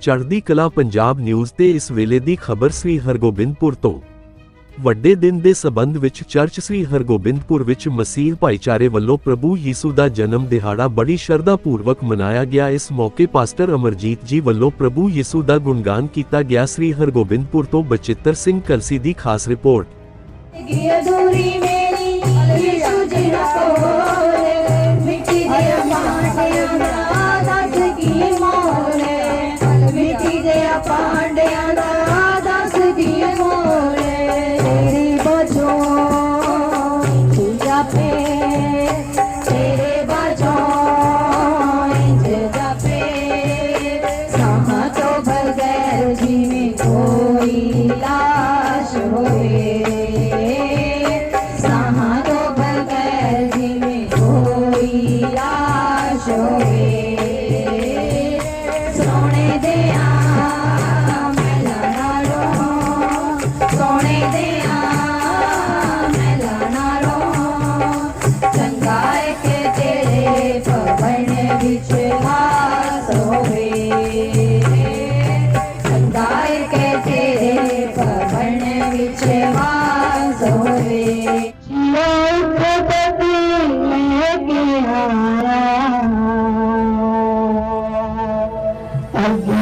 ਚੜ੍ਹਦੀ ਕਲਾ ਪੰਜਾਬ ਨਿਊਜ਼ ਤੇ ਇਸ ਵੇਲੇ ਦੀ ਖਬਰ ਸ੍ਰੀ ਹਰਗੋਬਿੰਦਪੁਰ ਤੋਂ। ਵੱਡੇ ਦਿਨ ਦੇ ਸਬੰਧ ਵਿੱਚ ਚਰਚ ਸ੍ਰੀ ਹਰਗੋਬਿੰਦਪੁਰ ਵਿੱਚ ਮਸੀਹ ਭਾਈਚਾਰੇ ਵੱਲੋਂ ਪ੍ਰਭੂ ਯੀਸੂ ਦਾ ਜਨਮ ਦਿਹਾੜਾ ਬੜੀ ਸ਼ਰਧਾ ਪੂਰਵਕ ਮਨਾਇਆ ਗਿਆ। ਇਸ ਮੌਕੇ ਪਾਸਟਰ ਅਮਰਜੀਤ ਜੀ ਵੱਲੋਂ ਪ੍ਰਭੂ ਯੀਸੂ ਦਾ ਗੁਣਗਾਨ ਕੀਤਾ ਗਿਆ। ਸ੍ਰੀ ਹਰਗੋਬਿੰਦਪੁਰ ਤੋਂ ਬਚਿੱਤਰ ਸਿੰਘ ਕਲਸੀ ਦੀ ਖਾਸ ਰਿਪੋਰਟ। ਮਿੱਟੀ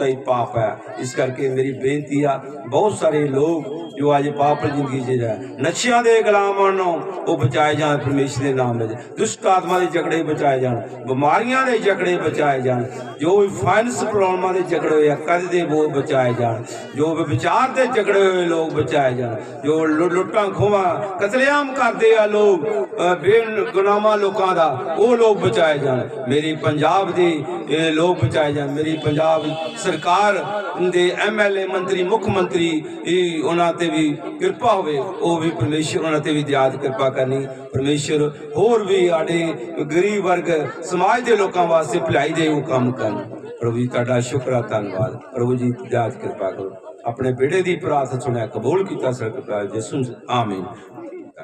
ਬਹੁਤਾ ਹੀ ਪਾਪ ਹੈ। ਇਸ ਕਰਕੇ ਮੇਰੀ ਬੇਨਤੀ ਆ ਬਹੁਤ ਸਾਰੇ ਲੋਕ ਜੋ ਅੱਜ ਪਾਪ ਜ਼ਿੰਦਗੀ 'ਚ ਹੈ ਨਸ਼ਿਆਂ ਦੇ ਗੁਲਾਮਾਂ ਨੂੰ ਉਹ ਬਚਾਏ ਜਾਣ ਪਰਮੇਸ਼ਰ ਦੇ ਨਾਮ ਵਿੱਚ। ਦੁਸ਼ਟ ਆਤਮਾ ਦੇ ਝਗੜੇ ਬਚਾਏ ਜਾਣ ਬਿਮਾਰੀਆਂ ਦੇ ਝਗੜੇ ਬਚਾਏ ਜਾਣ ਜੋ ਵੀ ਫਾਈਨੈਂਸ ਪ੍ਰੋਬਲਮਾਂ ਦੇ ਝਗੜੇ ਹੋਏ ਆ ਕਰਜ਼ ਦੇ ਬੋਝ ਬਚਾਏ ਜਾਣ ਜੋ ਵੀ ਵਿਚਾਰ ਦੇ ਝਗੜੇ ਹੋਏ ਲੋਕ ਬਚਾਏ ਜਾਣ ਜੋ ਲੁੱਟਾਂ ਖੋਵਾਂ ਕਤਲੇਆਮ ਕਰਦੇ ਆ ਲੋਕ ਅ, ਬੇਗੁਨਾਹਾਂ ਲੋਕਾਂ ਦਾ ਉਹ ਲੋਕ ਬਚਾਏ ਜਾਣ। ਮੇਰੀ ਪੰਜਾਬ ਦੇ ਇਹ ਲੋਕ ਬਚਾਏ ਜਾਣ। ਮੇਰੀ ਪੰਜਾਬ ਸਰਕਾਰ ਦੇ ਐਮਐਲਏ ਮੰਤਰੀ ਮੁੱਖ ਮੰਤਰੀ ਇਹ ਉਹਨਾਂ ਤੇ ਵੀ ਕਿਰਪਾ ਹੋਵੇ, ਉਹ ਵੀ ਪਰਮੇਸ਼ਰ ਉਹਨਾਂ ਤੇ ਵੀ ਦਿਆਦ ਕਿਰਪਾ ਕਰਨੀ। ਪਰਮੇਸ਼ਰ ਹੋਰ ਵੀ ਆੜੇ ਗਰੀਬ ਵਰਗ ਸਮਾਜ ਦੇ ਲੋਕਾਂ ਵਾਸਤੇ ਭਲਾਈ ਦੇ ਉਹ ਕੰਮ ਕਰਨ। ਪ੍ਰਭੂ ਜੀ, ਤੁਹਾਡਾ ਸ਼ੁਕਰ ਆ, ਧੰਨਵਾਦ। ਪ੍ਰਭੂ ਜੀ ਦਿਆਦ ਕਿਰਪਾ ਕਰੋ। ਆਪਣੇ ਬੇੜੇ ਦੀ ਪ੍ਰਾਰਥਨਾ ਸੁਣਿਆ, ਕਬੂਲ ਕੀਤਾ ਸਰਕਾਰ ਜਿਸੂ ਆਮੀਨ।